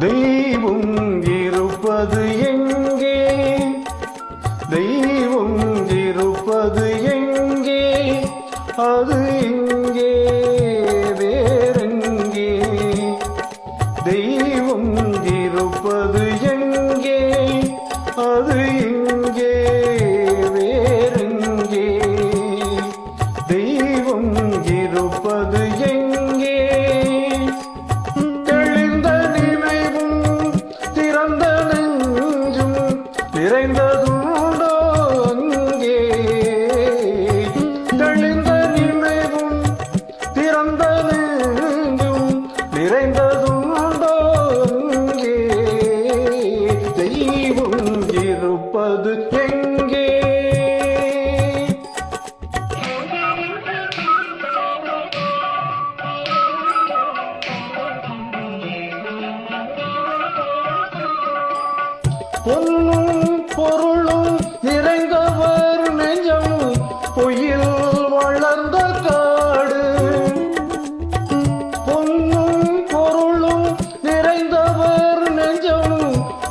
தெய்வம் இருப்பது எங்கே? தெய்வம் இருப்பது எங்கே? அது எங்கே? வேறெங்கே? தெய்வம் இருப்பது எங்கே? அது எங்கே? வேறெங்கே? தெய்வம் இருப்பது நிறைந்ததுண்டோ தெய்வம் இருப்பது எங்கே? பொன்னும்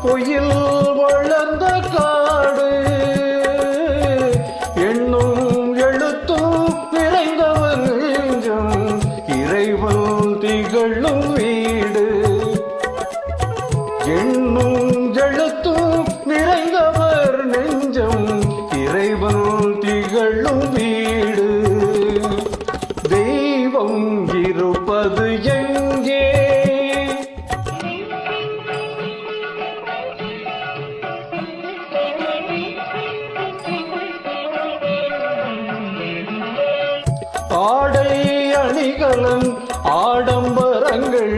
பொய்யில் வளர்ந்த காடு. எண்ணும் எழுத்தும் நிறைந்தவர் நெஞ்சம். இறைவன் திகழும் வீடு. எண்ணும் எழுத்தும் நிறைந்தவர் நெஞ்சம். இறைவன் திகழும் வீடு. அணிகலன் ஆடம்பரங்கள்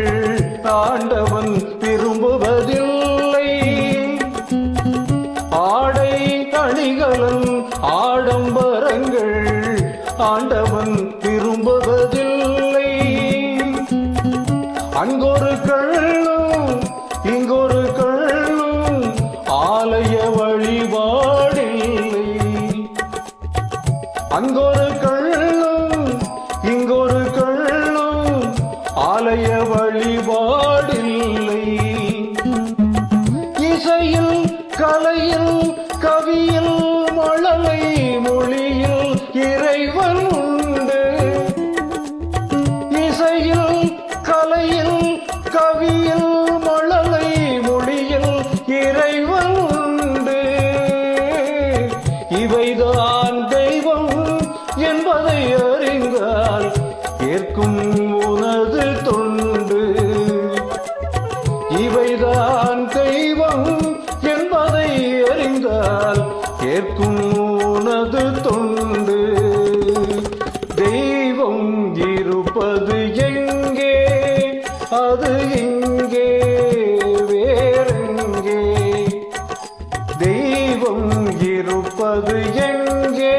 ஆண்டவன் விரும்புவதில்லை ஆடை அணிகலன் ஆடம்பரங்கள் ஆண்டவன் விரும்புவதில்லை அங்கொரு கள்ளும் இங்கொரு கள்ளும் ஆலய வழிபாடில்லை. அங்கொரு கள்ளும் வழிபாடில்லை. இசையில் கலையில் கவியில் மழலை மொழியில் இறைவன் உண்டு. இசையில் கலையில் கவியில் அது இங்கே வேறெங்கே? தெய்வம் இருப்பது எங்கே?